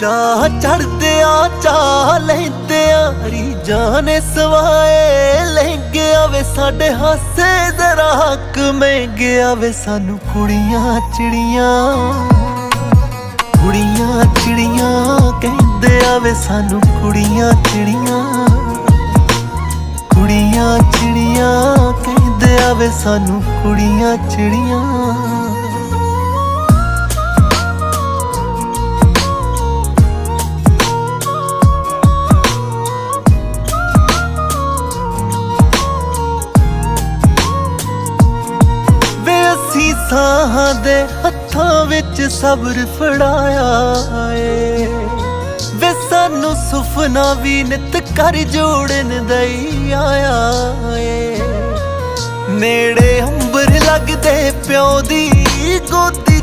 ਚਾਹ ਚੜਦੇ ਆ ਚਾਹ ਲੈਂਦੇ ਆ ਜਾਣੇ ਸਵਾਏ ਲਹਿੰਗੇ ਆਵੇ ਸਾਡੇ ਹਾਸੇ ਜ਼ਰਾ ਹੱਕ ਮਹਿੰਗੇ ਆਵੇ ਸਾਨੂੰ ਕੁੜੀਆਂ ਚਿੜੀਆਂ। ਕੁੜੀਆਂ ਚਿੜੀਆਂ ਕਹਿੰਦੇ ਆਵੇ ਸਾਨੂੰ ਕੁੜੀਆਂ ਚਿੜੀਆਂ। ਕੁੜੀਆਂ ਚਿੜੀਆਂ ਕਹਿੰਦੇ ਆਵੇ ਸਾਨੂੰ ਕੁੜੀਆਂ ਚਿੜੀਆਂ। ਸਾਹਾਂ ਦੇ ਹੱਥਾਂ ਵਿੱਚ ਸਬਰ ਫੜਾਇਆ ਏ। ਵੇ ਸਾਨੂੰ ਸੁਪਨਾ ਵੀ ਨਿਤ ਕਰ ਜੋੜਨ ਦਈ ਆਇਆ ਏ। ਨੇੜੇ ਅੰਬਰ ਲੱਗਦੇ ਪਿਓ ਦੀ ਗੋਦੀ